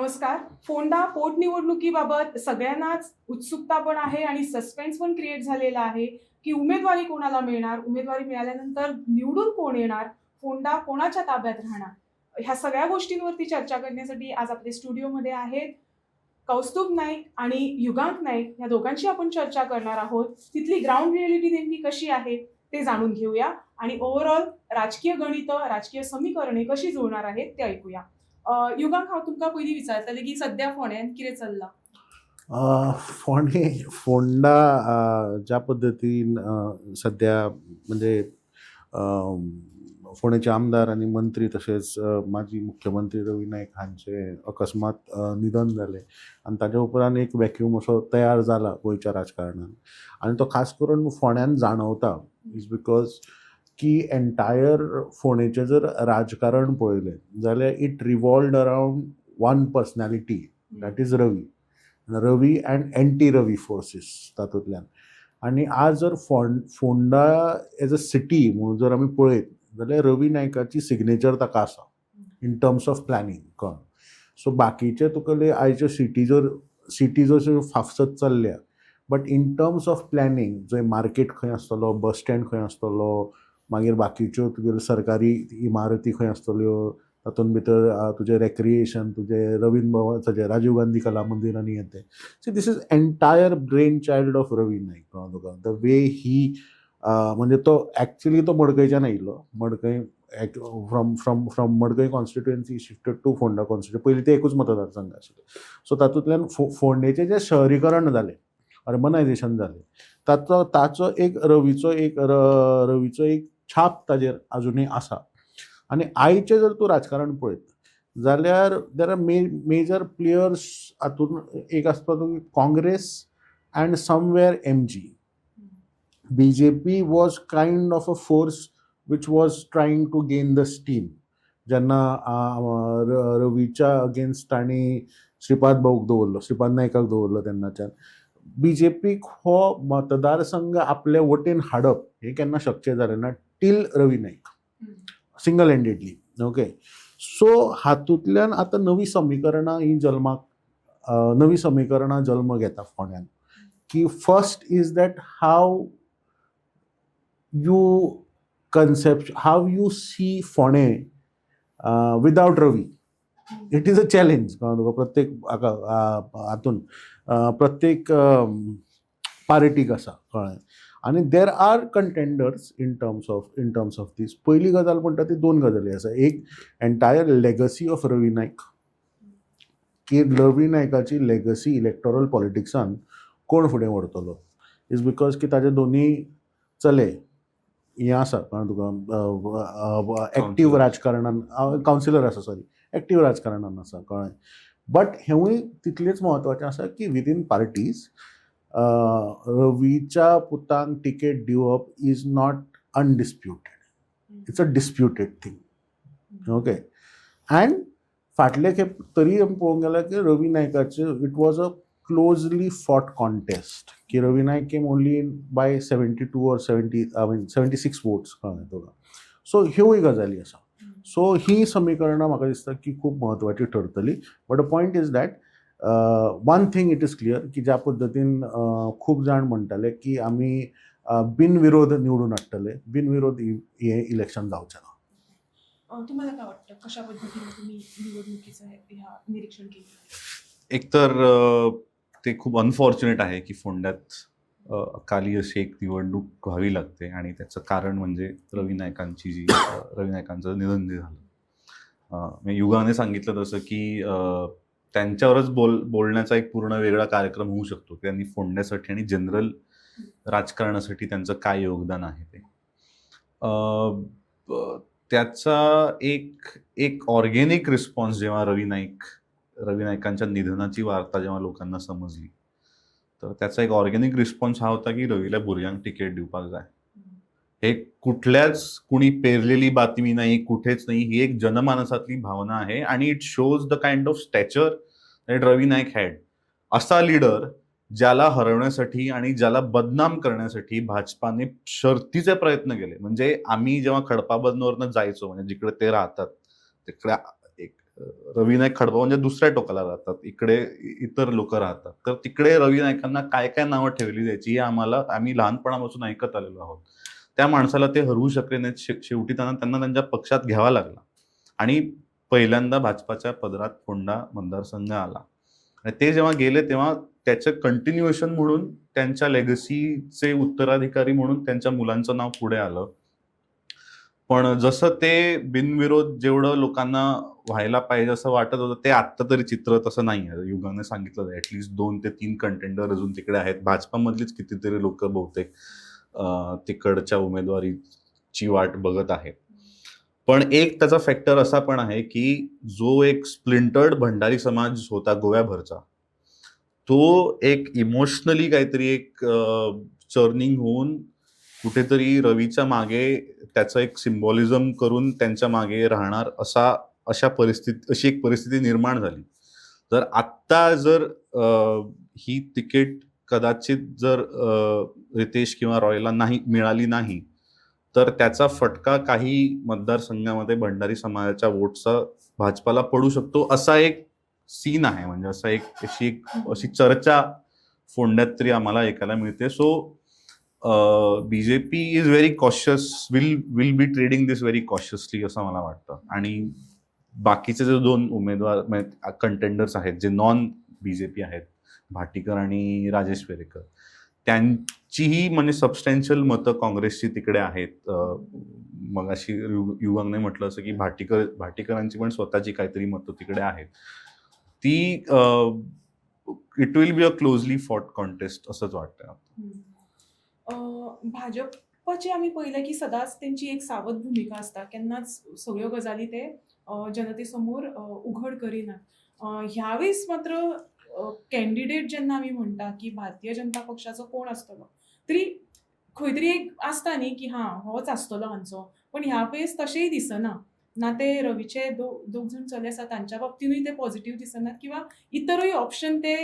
नमस्कार. फोंडा पोटनिवडणुकीबाबत सगळ्यांनाच उत्सुकता पण आहे आणि सस्पेन्स पण क्रिएट झालेला आहे की उमेदवारी कोणाला मिळणार? उमेदवारी मिळाल्यानंतर निवडून कोण येणार? फोंडा कोणाच्या ताब्यात राहणार? ह्या सगळ्या गोष्टींवरती चर्चा करण्यासाठी आज आपले स्टुडिओमध्ये आहेत कौस्तुभ नाईक आणि युगांक नाईक. या दोघांची आपण चर्चा करणार आहोत. तिथली ग्राउंड रिअलिटी नेमकी कशी आहे ते जाणून घेऊया. आणि ओव्हरऑल राजकीय गणित राजकीय समीकरणे कशी जुळणार आहेत ते ऐकूया. युगांक हांव तुमकां पयलीं विचारतलें की सद्या फोंड्यान कितें चल्लां? अ, फोंडे फोंडा ज्या पद्दतीन सध्या म्हणजे फोंडेचे आमदार आनी मंत्री तशेंच माजी मुख्यमंत्री रवी नायक हांचे अकस्मात निधन जालें आनी ताज्या उपरांत एक वॅक्यूम असो तयार जाला गोंयच्या राजकारणान. आनी तो खास करून फोंड्यान जाणवता इज बिकॉज की एन्टायर फोंडेचें जर राजकारण पळयलें जाल्यार it revolved around one personality that is Ravi Ravi and anti Ravi forces तातूंतल्यान. आनी आज जर फोंड फोंडा एज अ सिटी म्हणून जर आमी पळयत जाल्यार रवी नायकाची सिग्नेचर ताका आसा इन टर्म्स ऑफ प्लॅनिंग कळ्ळें. सो बाकीचे तुका आयच्यो सिटी जर सिटी जर फाफसत चल्ल्या but in terms of planning जंय मार्केट खंय आसतलो बस स्टँड खंय आसतलो मागीर बाकीच्यो तुगेल्यो सरकारी इमारती खंय आसतल्यो तातूंत भितर तुजें रेक्रिएशन तुजें रवींद्र भवन राजीव गांधी कला मंदीर आनी हें तें. So this is entire brain child of Ravi Naik कळ्ळें तुका द वे ही म्हणजे तो एक्चुली तो मडकयच्यान आयिल्लो. Madkai from from from Madkai constituency shifted to Ponda constituency पयलीं ते एकूच मतदारसंघ आशिल्ले. सो तातूंतल्यान फो फोंडेचें जें शहरीकरण जालें अर्बनायजेशन जालें ताचो ताचो एक रवीचो एक र- रवीचो एक छाप ताजेर आजुनूय आसा आनी आयचें जर तूं राजकारण पळयत जाल्यार there are may major players हातूंत एक आसता तो Congress and somewhere M G B J P was kind of a force which was trying to gain the steam जेन्ना रवीच्या अगेन्स्ट तांणी श्रीपाद भाऊक दवरलो श्रीपाद नायकाक दवरलो तेन्नाच्यान बी जे पीक हो मतदारसंघ आपल्या वटेन हाडप हें केन्ना शक्य जालें ना. Till Ravi Naik single handedly okay so हातूंतल्यान आतां नवीं समीकरणां ही जल्माक नवीं समीकरणां जल्म घेता फोंड्यान की first is that how you concept how you see Fonde without Ravi. It is a challenge कळ्ळें तुका प्रत्येक हाका हातून प्रत्येक पार्टीक आसा कळ्ळें आनी there are contenders in terms of in terms of this पयली गजाल म्हणटा ती दोन गजाली आसा एक entire legacy of Ravi Naik की रवी नायकाची लेगसी इलेक्टोरल पॉलिटिक्सान कोण फुडें व्हरतलो इज बिकॉज की ताजे दोनी चले. हें आसा कळ्ळें तुका एक्टीव राजकारणान कावन्सिलर आसा सॉरी एक्टीव राजकारणान आसा कळ्ळें बट हेंवूय तितलेंच म्हत्वाचें आसा की विदीन पार्टीज रवीच्या पुतांक टिकेट दिवप is not undisputed it's a disputed thing okay and फाटले खेप तरी पळोवंक गेल्यार की Ravi नायकाचे it was a closely fought contest की Ravi Naik came only by seventy two or seventy I mean seventy six votes कळ्ळें तुका सो ह्योय गजाली आसा सो ही समीकरणां म्हाका दिसता की खूब म्हत्वाची ठरतली. But a point is that one thing it is clear की ज्या पद्दतीन अ, खूब जाण म्हणटाले की आमी बिनविरोध निवडून हाडटले बिनविरोध हें इलेक्शन जावचें ना. तुम्हाला काय वाटतं? कशा पद्धतीने तुम्ही निवडणुकीचं ह्या निरीक्षण केलं? एकतर अ, ते खूप अनफॉर्च्युनेट आहे की फोंड्यात अकाली अशी एक निवडणूक व्हावी लागते आणि त्याचं कारण म्हणजे रवी नायकांची जी रवी नायकांचं निधन झालं. युगाने सांगितलं तसं की त्यांच्यावरच बोल बोलण्याचा एक पूर्ण वेगळा कार्यक्रम होऊ शकतो की त्यांनी फोडण्यासाठी आणि जनरल राजकारणासाठी त्यांचं काय योगदान आहे ते. त्याचा एक एक ऑर्गेनिक रिस्पॉन्स जेव्हा रवी नाईक रवी नाईकांच्या निधनाची वार्ता जेव्हा लोकांना समजली तर त्याचा एक ऑर्गेनिक रिस्पॉन्स हा होता की रवीला भुरग्यांक तिकेट दिवपाक जाय. हे कुठल्याच कुणी पेरलेली बातमी नाही कुठेच नाही ही एक जनमानसातली भावना आहे आणि it shows the kind of stature that Ravi Naik had असा लीडर ज्याला हरवण्यासाठी आणि ज्याला बदनाम करण्यासाठी भाजपाने शर्तीचे प्रयत्न केले. म्हणजे आम्ही जेव्हा खडपाबंदवरनं जायचो म्हणजे जिकडे ते राहतात तिकडे एक रवी नाईक खडपा म्हणजे दुसऱ्या टोकाला राहतात इकडे इतर लोक राहतात. तर तिकडे रवी नाईकांना काय काय नावं ठेवली जायची हे आम्हाला आम्ही लहानपणापासून ऐकत आलेलो आहोत. त्या माणसाला ते हरवू शकले नाहीत. शे- शेवटी त्यांना त्यांना त्यांच्या पक्षात घ्यावा लागला. आणि पहिल्यांदा भाजपाच्या पदरात फोंडा मतदारसंघ आला. आणि ते जेव्हा गेले तेव्हा त्याचं कंटिन्युएशन म्हणून त्यांच्या लेगसीचे उत्तराधिकारी म्हणून त्यांच्या मुलांचं नाव पुढे आलं. पण जसं ते बिनविरोध जेवढं लोकांना व्हायला पाहिजे असं वाटत होतं ते आत्ता तरी चित्र तसं नाही आहे. युगाने सांगितलं ऍटलिस्ट दोन ते तीन कंटेंडर अजून तिकडे आहेत. भाजपामधलीच कितीतरी लोक बहुतेक. तिकडच्या उमेदवारीची वाट बघत आहेत पण एक त्याचा फॅक्टर असा पण आहे की जो एक स्प्लिंटर्ड भंडारी समाज होता गोव्याभरचा तो एक इमोशनली काहीतरी एक चर्निंग होऊन कुठेतरी रवीच्या मागे त्याचं एक सिम्बॉलिझम करून त्यांच्या मागे राहणार असा अशा परिस्थिती अशी एक परिस्थिती निर्माण झाली. तर आत्ता जर ही तिकीट कदाचित जर रितेश किंवा रॉयला नाही मिळाली नाही तर त्याचा फटका काही मतदारसंघामध्ये भंडारी समाजाच्या वोटचा भाजपाला पडू शकतो असा एक सीन आहे. म्हणजे असा एक अशी एक अशी चर्चा फोंड्यात तरी आम्हाला ऐकायला मिळते. So BJP is very cautious will will be treading this very cautiously असं मला वाटतं. आणि बाकीचे जे दोन उमेदवार म्हणजे कंटेंडर्स आहेत जे नॉन बीजेपी आहेत भाटीकर आणि राजेश पेरेकर. त्यांचीही म्हणजे सबस्टॅन्शियल मतं काँग्रेसची तिकडे आहेत. मग अशी युवकने म्हटलं असं की भाटीकर भाटीकरांची पण स्वतःची काहीतरी मतं तिकडे आहेत. ती it will be a closely fought contest असंच वाटतं भाजपचे आम्ही पहिलं की सदांच त्यांची एक सावध भूमिका असता. केन्नाच सगळ्यो गजाली ते जनतेसमोर उघड करिनात ह्यावेळेस मात्र कॅन्डिडेट जेन्ना आमी म्हणटा की भारतीय जनता पक्षाचो कोण आसतलो तरी खंय तरी एक आसता न्ही की हां होच आसतलो हांचो पण ह्या वेळेस तशेंय दिसना. ना ते रवीचे दो दोग जाण चले आसा तांच्या बाबतीनूय ते पॉझिटिव्ह दिसनात किंवा इतरूय ऑप्शन ते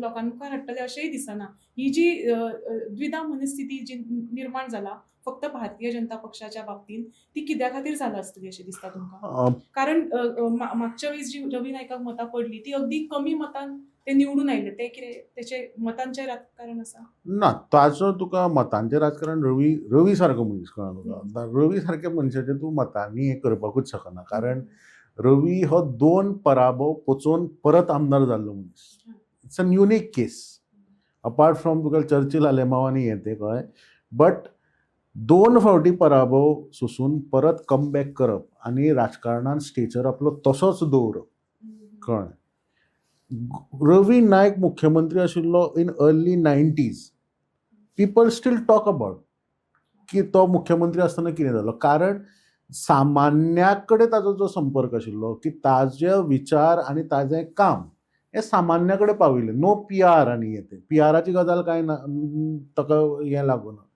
लोकां मुखार हाडटले अशेंय दिसना. ही जी द्विधा मनस्थिती जी निर्माण जाला फक्त भारतीय जनता पक्षाच्या बाबतीत ती कित्या खातीर जाला आसतली अशें दिसता तुमकां? कारण मागच्या वेळेस जी रवी नायकाक मतां पडली ती अगदी कमी मतान ते निवडून आयले ते कितें तेचे मतांचें राजकारण आसा ना ताचो तुका मतांचें राजकारण रवी रवी सारको मनीस कळना तुका. रवी सारक्या मनशाचें तूं मतांनी हें करपाकूच शकना. कारण रवी हो दोन पराभव पचोवन परत आमदार जाल्लो मनीस. It's an unique case apart from Tuka Churchill आलेमावानी हें तें कळ्ळें बट दोन फावटी पराभव सोसून परत कमबॅक करप आनी राजकारणान स्टेचर आपलो तसोच दवरप. कळ्ळें रवी नायक मुख्यमंत्री आशिल्लो in early nineties people still talk about की तो मुख्यमंत्री आसतना कितें जालो कारण सामान्या कडेन ताजो जो संपर्क आशिल्लो की ताजे विचार आनी ताजें काम हें सामान्या कडेन पाविल्लें नो पी आर आनी हें तें पी आराची गजाल कांय ना ताका हें लागूना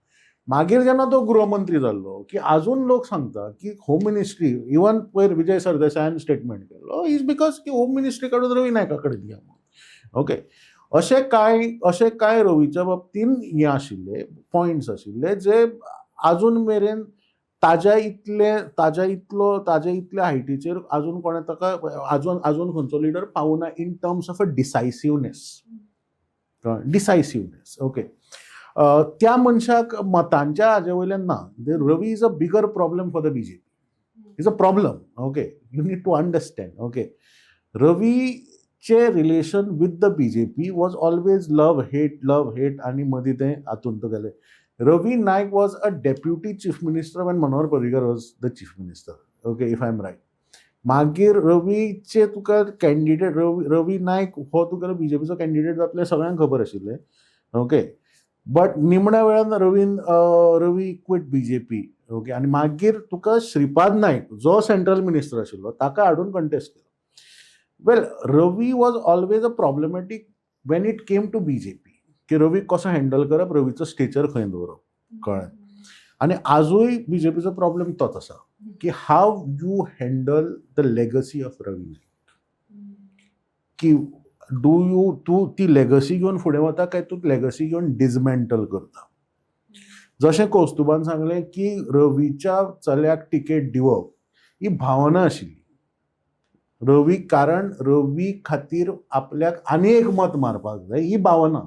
मागीर जेन्ना तो गृहमंत्री जाल्लो की आजून लोक सांगता की होम मिनिस्ट्री इवन पयर विजय सरदेसायान स्टेटमेंट केल्लो इज बिकॉज की होम मिनिस्ट्री काडून रवी नायका कडेन दिया ओके अशें कांय अशें कांय रवीच्या बाबतीन हें आशिल्ले पॉयंट्स आशिल्ले जे आजून मेरेन ताज्या इतले ताज्या इतलो ताज्या इतल्या हायटीचेर आजून कोणें ताका आजून आजून खंयचो leader पावूना in terms of a decisiveness decisiveness okay त्या मनशाक मतांच्या हाजे वयल्यान ना Ravi is a bigger problem for the B J P is a problem okay you need to understand okay रवीचे relation with the B J P was always love hate love hate आनी मदीं तें हातूंत गेले Ravi Naik was a deputy chief minister when Manohar Parrikar was the chief minister okay if I am right मागीर रवीचे तुका candidate रवी रवी नायक हो तुका बी जे पीचो candidate जातलें सगळ्यांक खबर आशिल्लें ओके बट निमण्या वेळान रवीन रवी क्विट बी जे पी ओके आनी मागीर तुका श्रीपाद नायक जो सेंट्रल मिनिस्टर आशिल्लो ताका हाडून कंटेस्ट केलो. Well Ravi was always a problematic when it came to B J P की रवी कसो हँडल करप रवीचो स्टेचर खंय दवरप कळ्ळें आनी आजूय बी जे पीचो प्रॉब्लेम तोच आसा की how you handle the legacy of Ravi Naik की डू यू तूं ती लेगसी घेवन फुडें वता काय? तूं लेगसी घेवन डिजमेंटल करता. जशें कौस्तुबान सांगलें की रवीच्या चल्याक टिकेट दिवप ही भावना आशिल्ली रवी कारण रवी खातीर आपल्याक आनी एक मत मारपाक जाय ही भावना.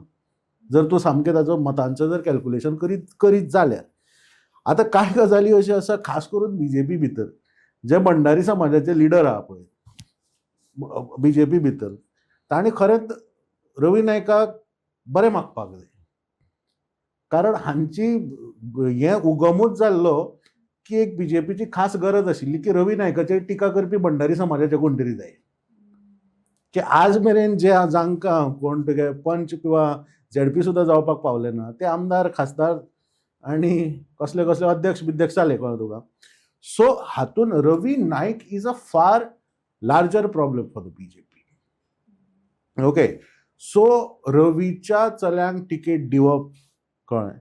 जर तूं सामकें ताचो मतांचो जर कॅल्कुलेशन करीत करीत जाल्यार. आतां कांय गजाली अश्यो आसा खास करून बी जे पी भितर. जे भंडारी समाजाचे लिडर आहा पळय. बी जे पी भितर. ताणें खरेंच रवी नायकाक बरें मागपाक जाय. कारण हांची हें उगमूच जाल्लो की एक बी जे पीची खास गरज आशिल्ली की रवी नायकाचेर टिका करपी भंडारी समाजाचे कोण तरी जाय. की आज मेरेन जे जांकां कोण तुगे पंच किंवा झेडपी सुद्दां जावपाक पावले ना ते आमदार खासदार आनी कसले कसले अध्यक्ष बिध्यक्ष जाले कळ्ळें तुका सो हातून रवी Naik is a far larger problem for the B J P okay so रवीच्या चल्यांक तिकेट दिवप कळ्ळें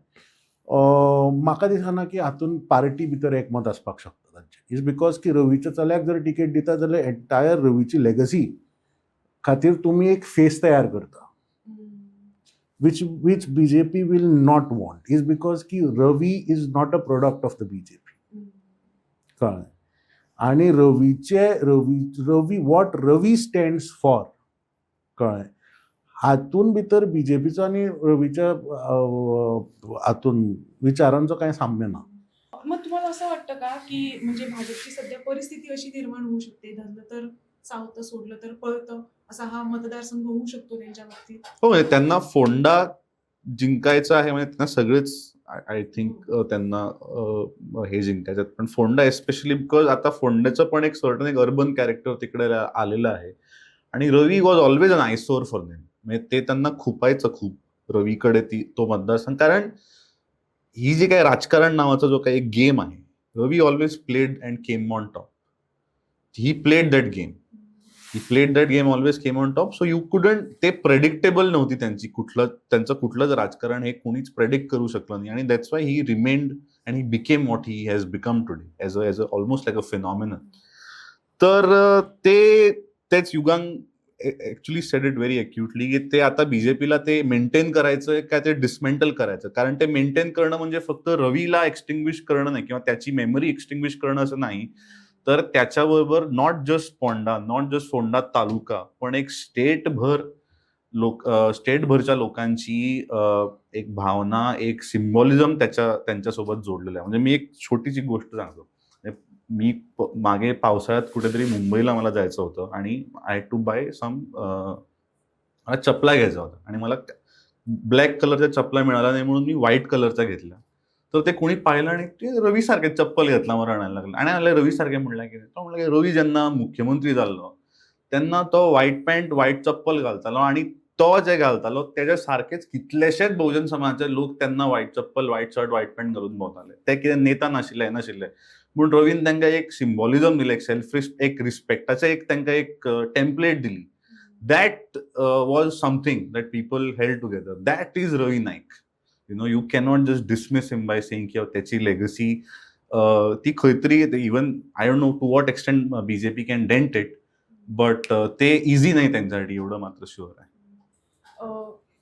अं, म्हाका दिसना की हातून पार्टी भितर एकमत आसपाक शकता तांचे. इज बिकॉज की रवीच्या चल्याक जर तिकेट दिता जाल्यार एंटायर रवीची लेगसी खातीर तुमी एक फेस तयार करता. which which BJP will not want. Is because की रवी is not a product of the BJP कळ्ळें आणि रवीचे Ravi Ravi what Ravi stands for कळ्ळें हातून भितर बीजेपीचो आनी रवीच्या हातून विचारांचो कांय साम्य ना. मग तुम्हाला असं वाटतं का की म्हणजे भाजपची सध्या परिस्थिती अशी निर्माण होऊ शकते? धरलं तर चावतं सोडलं तर पळतं. असा हा मतदारसंघ होऊ शकतो त्यांच्या बाबतीत? हो म्हणजे त्यांना फोंडा जिंकायचं आहे म्हणजे त्यांना सगळेच आय थिंक त्यांना अं, हे जिंकायचं. पण फोंडा एस्पेशली बिकॉज आता फोंड्याचं पण एक सर्टन एक अर्बन कॅरेक्टर तिकडे आलेलं आहे. आणि Ravi was always an eyesore for them म्हणजे ते त्यांना खुपायचं खूप. रवीकडे ती तो मतदारसंघ. कारण ही जी काही राजकारण नावाचा जो काही गेम आहे Ravi always played and came on top he played that game he played that game always came on top so you couldn't ते प्रेडिक्टेबल नव्हती त्यांची. कुठलं त्यांचं कुठलंच राजकारण हे कोणीच प्रेडिक्ट करू शकलं नाही. आणि that's why he remained and he became what he has become today as a as a almost like a phenomenal तर ते तेच युगांग actually said it very acutely की ते आता बीजेपीला ते मेंटेन करायचं का ते डिसमेंटल करायचं? कारण ते मेंटेन करणं म्हणजे फक्त रवीला एक्सटिंग्विश करणं नाही किंवा त्याची मेमरी एक्सटिंग्विश करणं असं नाही. तर त्याच्याबरोबर not just Ponda not just Ponda taluka पण एक स्टेटभर लोक स्टेटभरच्या लोकांची एक भावना एक सिम्बॉलिझम त्याच्या त्यांच्यासोबत जोडलेलं आहे. म्हणजे मी एक छोटीशी गोष्ट सांगतो. मी मागे पावसाळ्यात कुठेतरी मुंबईला मला जायचं होतं आणि आय टू बाय सम मला चपला घ्यायचा होता आणि मला ब्लॅक कलरच्या चपला मिळाला नाही म्हणून मी व्हाईट कलरचा घेतला तर ते कोणी पाहिलं आणि ते रवी सारखे चप्पल घेतला मला आणायला लागला. आणि मला रवी सारखे म्हणला की तो म्हणलं की रवी ज्यांना मुख्यमंत्री झालो त्यांना तो व्हाईट पॅन्ट व्हाईट चप्पल घालतालो आणि तो जे घालतालो त्याच्या सारखेच कितलेशेच बहुजन समाजाचे लोक त्यांना white chappal white shirt white pant घालून भोवताले ते कितें नेता नाशिल्ले हे नाशिल्ले पूण रवीन तांकां एक सिम्बॉलिझम दिलें एक सेल्फ एक रिस्पेक्टाचें एक तांकां एक टेम्पलेट दिली. That was was that people held together that is Ravi Ravi you know you cannot just just him by saying की त्याची लेगसी ती खंय तरी even I don't know to what extent BJP can dent it but ते easy नाही त्यांच्यासाठी एवढं मात्र शुअर आहे.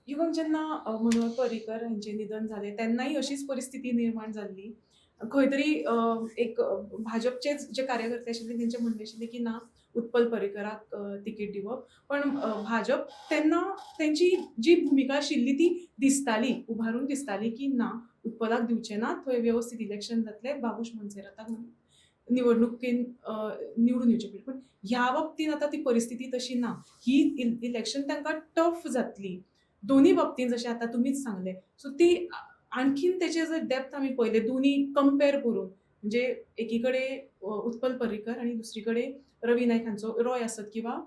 इवन युवक मनोहर पर्रीकर यांचे निधन झाले त्यांनाही अशीच परिस्थिती निर्माण झाली. खंय तरी एक भाजपचेच जे कार्यकर्ते आशिल्ले तेंचे म्हणणे आशिल्लें की ना उत्पल पर्रीकराक तिकेट तिकीट दिवप पण भाजप त्यांना त्यांची जी भूमिका आशिल्ली ती दिसताली उभारून दिसताली की ना उत्पलाक दिवचे ना थंय व्यवस्थित इलेक्शन जातले बाबूश मोन्सेराताक निवडणुकीन निवडून येवचे पडले पण ह्या बाबतीन आता ती परिस्थिती तशी ना ही इलेक्शन तांकां टफ जातली. दोन्ही बाबतीन जशें आतां तुमीच सांगले. सो ती आणखीन तेचे जर डेप्थ आमी पळयले दोन्ही कंपेर करून. म्हणजे एकीकडे उत्पल पर्रीकर आणि दुसरीकडे रवी नायक हांचो रॉय आसत किंवा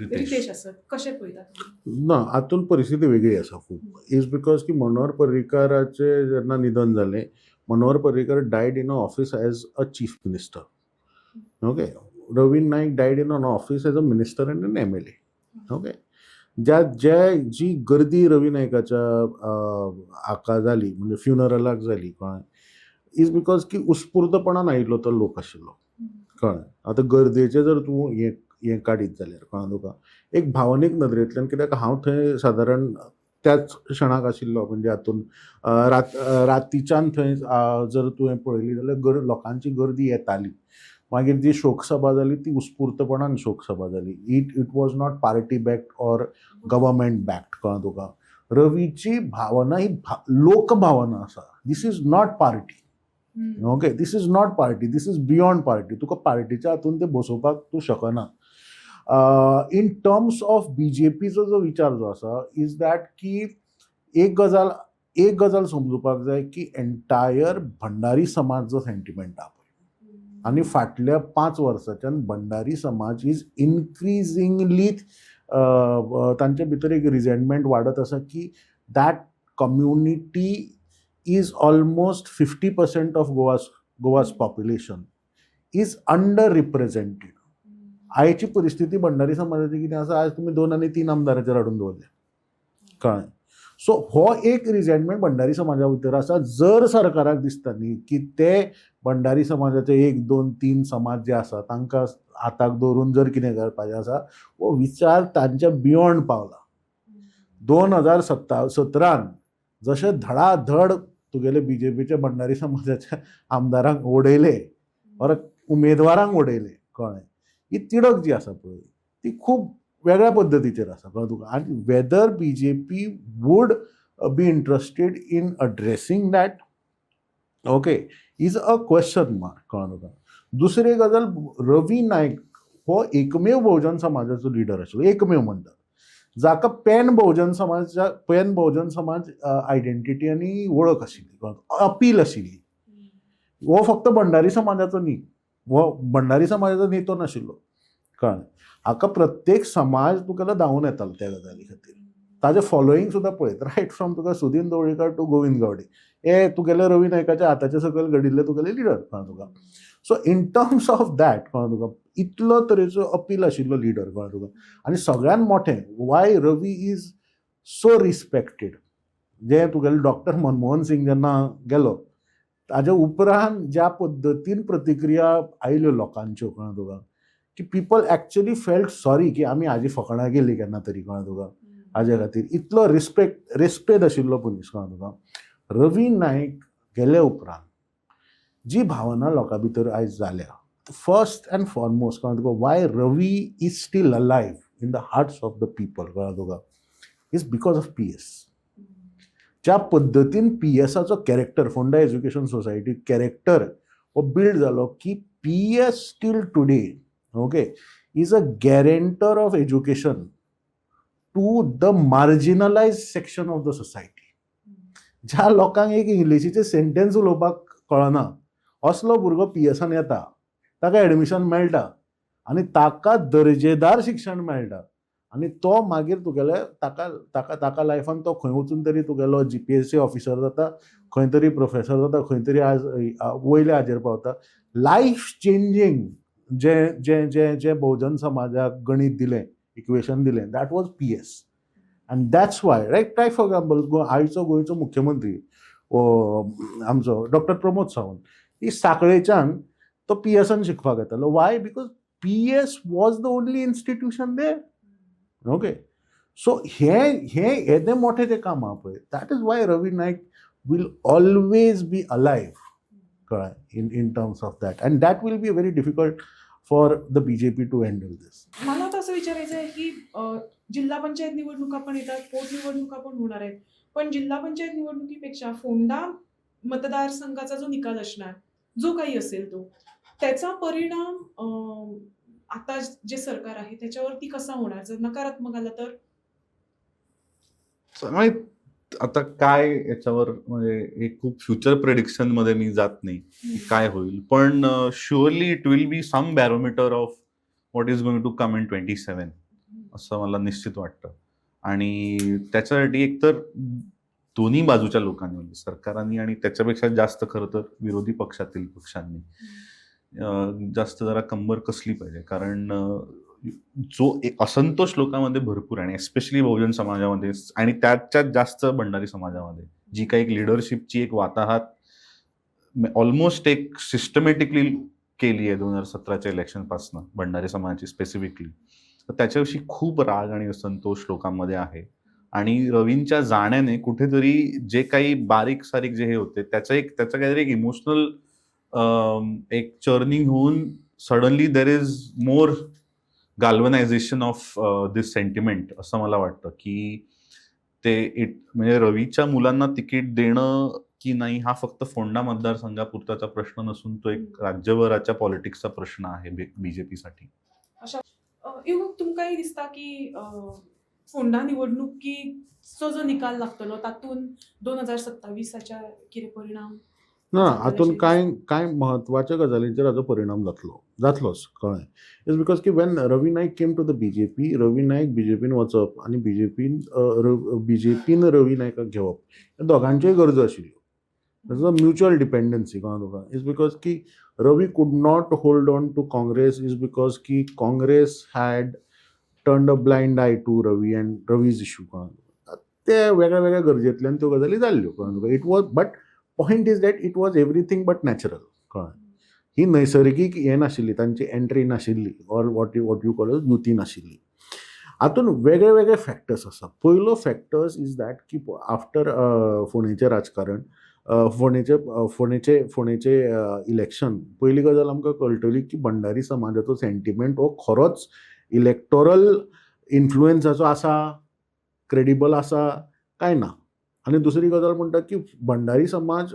रितेश. कशें पळयतात? ना हातून परिस्थिती वेगळी आसा खूब इज बिकॉज की मनोहर पर्रीकराचे जेन्ना निधन जालें Manohar Parrikar died in a office as a chief minister okay रवीन Naik died in an office as a minister and an M L A okay ज्या ज्या जी गर्दी रवी नायकाच्या अं, हाका जाली म्हणजे फ्युनरलाक जाली कळ्ळें इज बिकॉज की उत्स्फूर्तपणान आयिल्लो तो लोक. आशिल्लो कळ्ळें आतां गर्देचें जर तूं हें हें काडीत जाल्यार कळ्ळें तुका? एक भावनीक नदरेंतल्यान कित्याक हांव थंय सादारण त्याच क्षणाक आशिल्लो म्हणजे हातून रात रातीच्यान थंय जर तुवें पळयली जाल्यार गर लोकांची गर्दी येताली. मागीर जी शोकसभा जाली ती उत्स्फूर्तपणान शोकसभा जाली it it was not party backed or government backed कळ्ळें तुका? रवीची भावना ही भा लोकभावना आसा this is not party. Okay this is not party this is beyond party तुका पार्टीच्या हातून ते बसोवपाक तूं शकना. इन टर्म्स ऑफ बी जे पीचो जो विचार जो आसा इज दॅट की एक गजाल एक गजाल समजुपाक जाय की एन्टायर भंडारी समाज जो सेंटिमेंट आहा. आणि फाटल्या पांच वर्सांच्यान भंडारी समाज इज इन्क्रिजिंगली तांचे भितर एक रिझेंटमेंट वाडत आसा की that community is almost fifty percent of Goa's Goa's population is under represented आयची परिस्थिती भंडारी समाजाची कितें? आसा आज तुमी दोन आनी तीन आमदाराचेर हाडून दवरले कळ्ळें सो हो एक रिझेंटमेंट भंडारी समाजा भितर आसा जर सरकाराक दिसता न्ही की ते भंडारी समाजाचे एक दोन तीन समाज जे आसा तांकां हाताक दवरून जर कितें करपाचें आसा हो विचार तांच्या बियोंड पावला. दोन हजार सत्ता सतरान जशे धडाधड तुगेले बी जे पीचे भंडारी समाजाच्या आमदारांक उडयले परत उमेदवारांक उडयले कळ्ळें. ही तिडक जी आसा पळय ती खूब वेगळ्या पद्दतीचेर आसा कळ्ळें तुका आनी whether B J P would be interested in addressing that okay is a question mark कळ्ळें तुका दुसरी गजाल रवी नायक हो एकमेव बहुजन समाजाचो लिडर आशिल्लो एकमेव म्हणटा जाका पॅन बहुजन समाजा पॅन बहुजन समाज आयडेंटिटी आनी वळख आशिल्ली अपील आशिल्ली हो फक्त भंडारी समाजाचो न्ही. हो भंडारी समाजाचो नेतो नाशिल्लो कळ्ळें हाका प्रत्येक समाज तुका धांवून येतालो त्या गजाली खातीर. ताजें फॉलोईंग सुद्दां पळयत रायट फ्रॉम तुका सुदीन दवळीकर टू गोविंद गावडे. हे तुगेले रवी नायकाच्या हाताचे सकयल घडिल्ले तुगेले लिडर कळ्ळें तुका. So in terms of that कळ्ळें तुका इतलो तरेचो अपील आशिल्लो लिडर कळ्ळें तुका. आनी सगळ्यान मोठें why Ravi is so respected जे तुगेले डॉक्टर मनमोहन सिंग जेन्ना गेलो ताज्या उपरांत ज्या पद्दतीन प्रतिक्रिया आयल्यो लोकांच्यो कळ्ळें तुका. की पीपल एक्चुली फेल्ट सॉरी की आमी हाजी फकाणां गेली केन्ना तरी कळ्ळें तुका हाजे खातीर इतलो रिस्पेक्ट रेस्पेद आशिल्लो मनीस कळ्ळें तुका रवी नायक गेले उपरांत जी भावना लोकां भितर आयज जाल्या फर्स्ट अँड फॉरमोस्ट कळ्ळें तुका why Ravi is still alive in the hearts of the people कळ्ळें तुका is because of P S ज्या पद्दतीन P एसाचो character Ponda education society character हो बिल्ड जालो की P S still today okay is a guarantor of education to the marginalise section of the society ज्या लोकांक एक इंग्लिशीचे sentence उलोवपाक कळना असलो भुरगो पी एसान येता ताका एडमिशन मेळटा आनी ताका दर्जेदार शिक्षण मेळटा आनी तो मागीर तुगेले ताका ताका ताका लायफान तो खंय वचून तरी तुगेलो G P S C officer जाता खंय तरी प्रोफेसर जाता खंय तरी आज वयल्या हाजेर पावता. लायफ चेंजींग जे जे जे जे बहुजन समाजाक गणीत दिलें इक्वेशन दिलें that was P S and that's why right tie for example आयचो गोंयचो मुख्यमंत्री आमचो डॉक्टर प्रमोद सावंत ही साखळेच्यान तो पी एसान शिकपाक येतालो why because P S was the only institution they okay so हे हे येदें मोठें तें काम आहा पळय that is why Ravi Naik will always be alive कळ्ळें in in terms of that and that will be very difficult for the B J P to handle दिस मला आता असं विचारायचं आहे की जिल्हा पंचायत निवडणुका पण येतात पोटनिवडणुका पण होणार आहेत. पण जिल्हा पंचायत निवडणुकीपेक्षा फोंडा मतदारसंघाचा जो निकाल असणार जो काही असेल तो त्याचा परिणाम आता जे सरकार आहे त्याच्यावरती कसा होणार? जर नकारात्मक आला तर? आता काय याच्यावर म्हणजे हे खूप फ्युचर प्रेडिक्शनमध्ये मी जात नाही काय होईल. पण surely it will be some barometer of what is going to come in twenty seven असं मला निश्चित वाटतं. आणि त्याच्यासाठी एकतर दोन्ही बाजूच्या लोकांनी म्हणजे सरकारांनी आणि त्याच्यापेक्षा जास्त खरं तर विरोधी पक्षातील पक्षांनी जास्त जरा कंबर कसली पाहिजे. कारण जो एक असंतोष लोकांमध्ये भरपूर आणि एस्पेशली बहुजन समाजामध्ये आणि त्याच्यात जास्त भंडारी समाजामध्ये जी काही एक लिडरशिपची एक वाताहात ऑलमोस्ट एक सिस्टमॅटिकली केली आहे दोन हजार सतराच्या इलेक्शनपासून भंडारी समाजाची स्पेसिफिकली तर त्याच्याविषयी खूप राग आणि असंतोष लोकांमध्ये आहे. आणि रवींच्या जाण्याने कुठेतरी जे काही बारीक सारीक जे हे होते त्याचं एक त्याचं काहीतरी एक इमोशनल एक चर्निंग होऊन suddenly there is more galvanisation of this sentiment असं मला वाटतं की ते इट म्हणजे रवीच्या मुलांना तिकीट देणं की नाही हा फक्त फोंडा मतदारसंघापुरताचा प्रश्न नसून तो एक राज्यभराच्या पॉलिटिक्सचा प्रश्न आहे बीजेपीसाठी तुमकांय दिसता की फोंडा निवडणुकीचो जो निकाल लागतलो तातून दोन हजार सत्तावीसाच्या कितें परिणाम ना हातून कांय कांय म्हत्वाच्या गजालींचेर हाचो परिणाम जातलो जातलोच कळ्ळें इट्स बिकॉज की when Ravi Naik came to the B J P Ravi Nayak B J पीन वचप आनी बी जे पीन बी जे पीन रवी नायकाक घेवप ह्या दोगांच्योय गरजो आशिल्ल्यो म्युच्युअल डिपेंडन्सी कळ्ळें तुका? इज बिकॉज की Ravi could not hold on to Congress is because की Congress had turn a blind eye to Ravi and Ravi's issue कळ्ळें ते वेगळ्या वेगळ्या गरजेंतल्यान त्यो गजाली जाल्ल्यो कळ्ळें तुका? It was but point is that it was everything but natural कळ्ळें ही नैसर्गीक हें नाशिल्ली तांची एंट्री नाशिल्ली or what you what you call युती नाशिल्ली. हातून वेगळे वेगळे फॅक्टर्स आसा पयलो फॅक्टर्स इज दॅट की आफ्टर फोंडेचें राजकारण फोंडेचें फोंडेचें फोंडेचें इलेक्शन पयली गजाल आमकां कळटली की भंडारी समाजाचो सेंटिमेंट हो खरोच इलेक्टोरल इन्फ्लुएन्साचो आसा क्रेडिबल आसा काय ना. आनी दुसरी गजाल म्हणटा की भंडारी समाज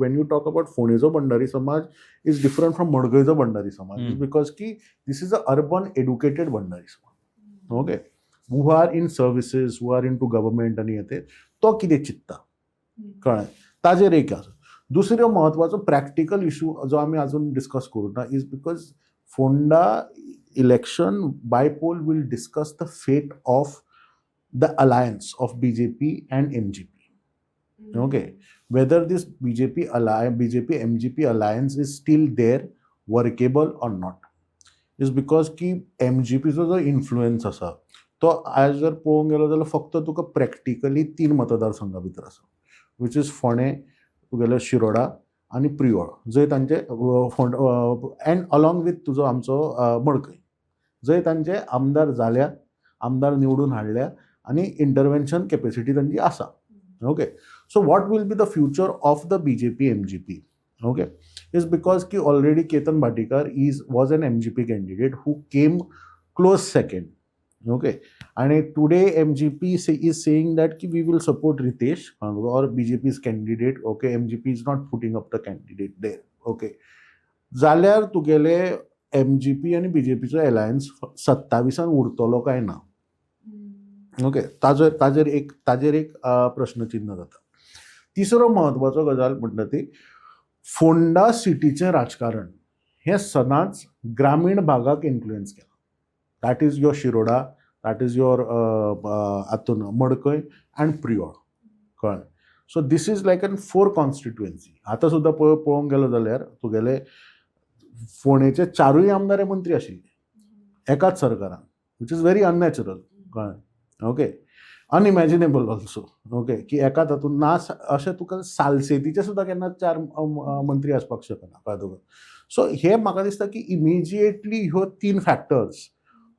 वेन यू टॉक अबाउट फोंडेचो भंडारी समाज इज डिफरंट फ्रॉम मडकयचो भंडारी समाज. बिकॉज की this is a urban educated Bhandari समाज. Okay who are in services who are in to government आनी येते तो कितें चित्ता? कळ्ळें ताजेर एक आसा दुसरो महत्वाचो प्रॅक्टिकल इशू जो आमी आजून डिस्कस करूं ना is because Ponda election bypoll will discuss the fate of the alliance of B J P and M G P okay. Whether this bjp alliance bjp mgp alliance is still there workable or not is because की एमजीपीचो जो influence आसा तो आज जर पळोवंक गेलो जाल्यार फक्त तुका प्रॅक्टिकली तीन मतदारसंघा भितर आसा वीच इज फोंडे तुगेलो शिरोडा आनी प्रियोळ जंय तांचे फोंड एंड अलॉंग वीथ तुजो आमचो मडकय जंय तांचे आमदार जाल्या आमदार निवडून हाडल्या आनी इंटरवेन्शन कॅपेसिटी तांची आसा okay So what will be the future of the BJP MGP? Okay, is because ki already Ketan Bhatikar is was an MGP candidate who came close second. Okay, and today MGP say, is saying that ki we will support Ritesh Kangro or BJP's candidate. Okay, MGP is not putting up the candidate there. Okay, जाल्यार तुगेले M G P आनी बी जे पीचो alliance सत्ताविसान उरतलो काय ना okay ताजेर ताजेर एक ताजेर एक प्रश्नचिन्न जाता. तिसरो म्हत्वाचो गजाल म्हणटा ती फोंडा सिटीचें राजकारण. हें सदांच ग्रामीण भागाक इन्फ्लुएन्स केलां. That is your Shiroda that is your हातून मडकय अँड प्रियोळ कळ्ळें so this is like an four constituency आतां सुद्दां पळय पळोवंक गेलो जाल्यार तुगेले फोंडेचे चारूय आमदार हे मंत्री आशिल्ले एकाच सरकारान वीच इज व्हेरी अननॅचरल कळ्ळें ओके अनइमॅजिनेबल ऑल्सो ओके की एका तातूंत ना अशें तुका सालसेतीचे सुद्दां केन्ना चार मंत्री आसपाक शकना कळ्ळें तुका सो हे म्हाका दिसता की इमिजिएटली ह्यो तीन फॅक्टर्स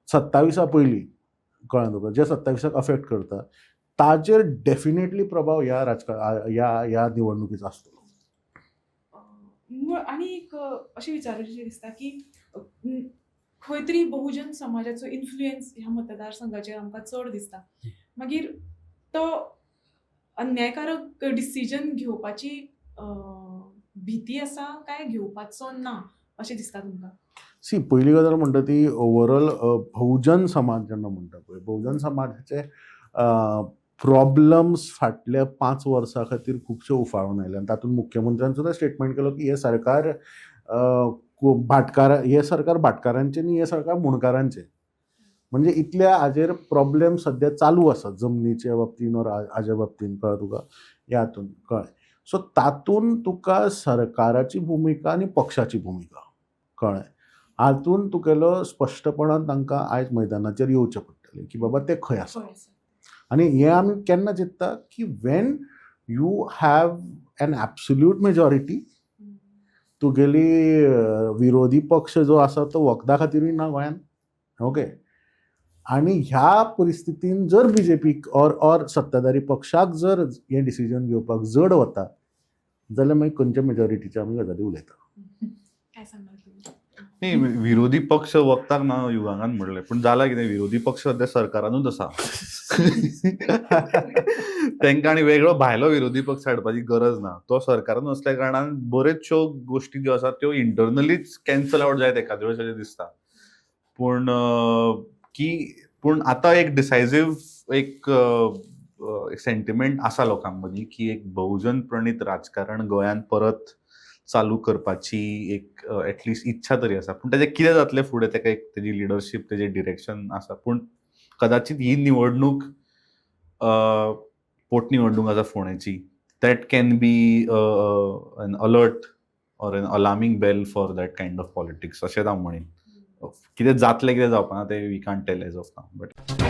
सत्ताविसा पयलीं कळ्ळें तुका जे सत्ताविसाक अफेक्ट करता ताजेर डेफिनेटली प्रभाव ह्या राजकारण ह्या ह्या निवडणुकीचो आसतलो आनी आणि एक अशें विचारूचें दिसता की खंय तरी बहुजन समाजाचो इन्फ्लुएन्स ह्या मतदारसंघाचेर आमकां चड दिसता. मागीर तो अन्यायकारक डिसिजन घेवपाची भीती आसा काय? घेवपाचो ना अशें दिसता तुमकां. सी पयली गजाल म्हणटा ती ओवरऑल बहुजन समाज जेन्ना म्हणटा पळय बहुजन समाजाचे प्रॉब्लम्स फाटल्या पांच वर्सां खातीर खुबशे उफाळून आयले. आनी तातूंत मुख्यमंत्र्यान सुद्दां स्टेटमेंट केलो की हे सरकार भाटकार हे सरकार भाटकारांचें न्ही हे सरकार मुणकारांचें. म्हणजे इतल्या हाजेर प्रॉब्लेम सद्या चालू आसा जमनीच्या बाबतीन और हा- हाज्या बाबतीन कळ्ळें तुका? ह्या हातून कळ्ळें सो तातूंत तुका सरकाराची भुमिका आनी पक्षाची भुमिका कळ्ळें हातून तुगेलो स्पश्टपणान तांकां आयज मैदानाचेर येवचें पडटलें की बाबा ते खंय आसा. आनी हें आमी केन्ना चिंतता की when you have an absolute majority. तुगेली विरोधी पक्ष जो आसा तो वखदा खातीरूय ना गोंयान? ओके. आनी ह्या परिस्थितीन जर B J peak or or सत्ताधारी पक्षाक जर हें डिसिजन घेवपाक जड वता जाल्यार मागीर खंयच्या मेजॉरिटीच्या आमी गजाली उलयता. नाही विरोधी पक्ष वक्ताक ना युगांगान म्हणले पण जालां कितें विरोधी पक्ष सध्या सरकारानूच आसा तांकां आनी वेगळो भायलो विरोधी पक्ष हाडपाची गरज ना. तो सरकारान असल्या कारणान बऱ्योचश्यो गोश्टी ज्यो आसात त्यो इंटरनलीच कॅन्सल आउट जायत एखाद्या वेळेस अशें दिसता पूण की पूण आतां एक डिसायझीव एक सेंटिमेंट आसा लोकां मदीं की एक बहुजन प्रणीत राजकारण गोंयांत परत चालू करपाची एक एटलिस्ट इच्छा तरी आसा पूण तेजें कितें जातलें फुडें ताका एक तेजी लिडरशीप तेजें डिरेक्शन आसा पूण कदाचित ही निवडणूक पोटनिवडणूक आसा फोंडेची that can be an alert or an alarming bell for that kind of politics अशेंच हांव म्हणीन. कितें जातलें कितें जावपाना तें we can't tell as of now but